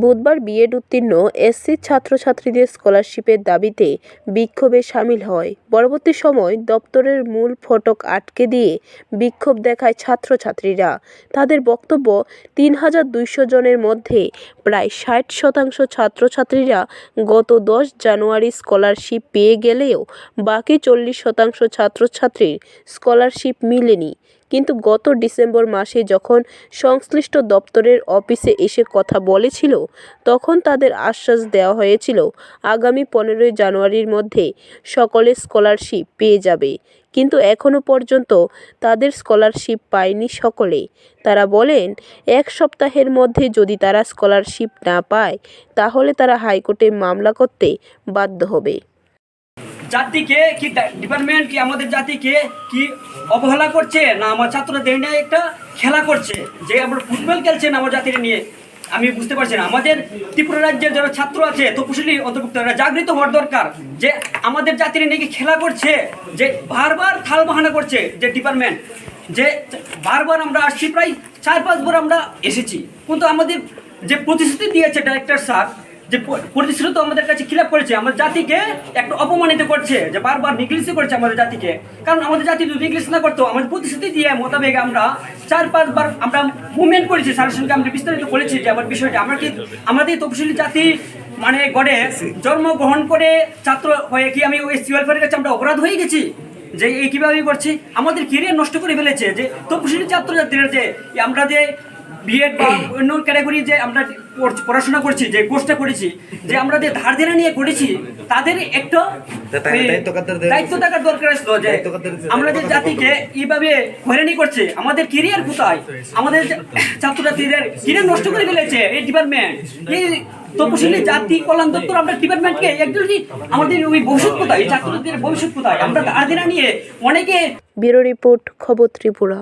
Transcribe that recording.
বুধবার বিএড উত্তীর্ণ এসসি ছাত্রছাত্রীদের স্কলারশিপের দাবিতে বিক্ষোভে সামিল হয়। পরবর্তী সময় দপ্তরের মূল ফটক আটকে দিয়ে বিক্ষোভ দেখায় ছাত্রছাত্রীরা। তাদের বক্তব্য, তিন হাজার দুইশো জনের মধ্যে প্রায় ষাট শতাংশ ছাত্রছাত্রীরা গত দশ জানুয়ারি স্কলারশিপ পেয়ে গেলেও বাকি চল্লিশ শতাংশ ছাত্রছাত্রীর স্কলারশিপ মিলেনি। কিন্তু গত ডিসেম্বর মাসে যখন সংশ্লিষ্ট দপ্তরের অফিসে এসে কথা বলেছিল তখন তাদের আশ্বাস দেওয়া হয়েছিল, আগামী পনেরোই জানুয়ারির মধ্যে সকলে স্কলারশিপ পেয়ে যাবে। কিন্তু এখনও পর্যন্ত তাদের স্কলারশিপ পায়নি সকলে। তারা বলেন, এক সপ্তাহের মধ্যে যদি তারা স্কলারশিপ না পায়, তাহলে তারা হাইকোর্টে মামলা করতে বাধ্য হবে। জাতিকে কি ডিপার্টমেন্ট কি আমাদের জাতিকে কি অবহেলা করছে? না, আমার ছাত্রদের নিয়ে একটা খেলা করছে। যে আমরা ফুটবল খেলছেন আমার জাতির নিয়ে। আমি বুঝতে পারছি না। আমাদের ত্রিপুরা রাজ্যের যারা ছাত্র আছে, তপশিলি অন্তর্ভুক্ত জাগৃত হওয়ার দরকার যে আমাদের জাতির নাকি খেলা করছে, যে বারবার খাল বাহানা করছে যে ডিপার্টমেন্ট যে বারবার আমরা আসছি, প্রায় চার পাঁচবার আমরা এসেছি। কিন্তু আমাদের যে প্রতিশ্রুতি দিয়েছে ডাইরেক্টর স্যার যে প্রতিশ্রুতি আমাদের কাছে খিলাপ করেছে, আমাদের জাতিকে একটু অপমানিত করছে, যে বারবার নিগলিশ করছে আমাদের জাতিকে। কারণ আমাদের জাতি যদি নিগলিশ না করতো, আমাদের প্রতিশ্রুতি দিয়ে মোতাবেক আমরা চার, পাঁচবার আমরা মুভমেন্ট করেছি স্যারের সঙ্গে আমরা বিস্তারিত করেছি যে আমার বিষয়টা। আমরা কি আমাদের তপশিলি জাতি মানে গড়ে জন্মগ্রহণ করে ছাত্র হয়ে কি আমি ওই ওয়েলফেয়ারের কাছে আমরা অপরাধ হয়ে গেছি? যে এই কীভাবে করছি? আমাদের কেরিয়ার নষ্ট করে ফেলেছে। যে তপশিলি ছাত্রছাত্রীরা যে আমরা যে বিএড বা অন্য ক্যাটাগরি যে আমরা পড়াশোনা করছি যে কোর্সটা করেছি যে আমরা যে ধার দেনা নিয়ে করেছি তাদের একটা দায়িত্ব থাকার দরকার ছিল যে? আমরা যে জাতিকে এইভাবে হয়রানি করছে আমাদের কেরিয়ার কোথায়? আমাদের ছাত্রছাত্রীদের কেরিয়ার নষ্ট করে ফেলেছে এই ডিপার্টমেন্ট এই তপশিলি জাতি কল্যাণ দপ্তর আমরা ডিপার্টমেন্টকে একচুয়ালি আমাদের ওই ভবিষ্যৎ কোথায়? এই ছাত্রছাত্রীদের ভবিষ্যৎ কোথায়? আমরা ধার দেনা নিয়ে অনেকে ব্যুরো রিপোর্ট খবর ত্রিপুরা।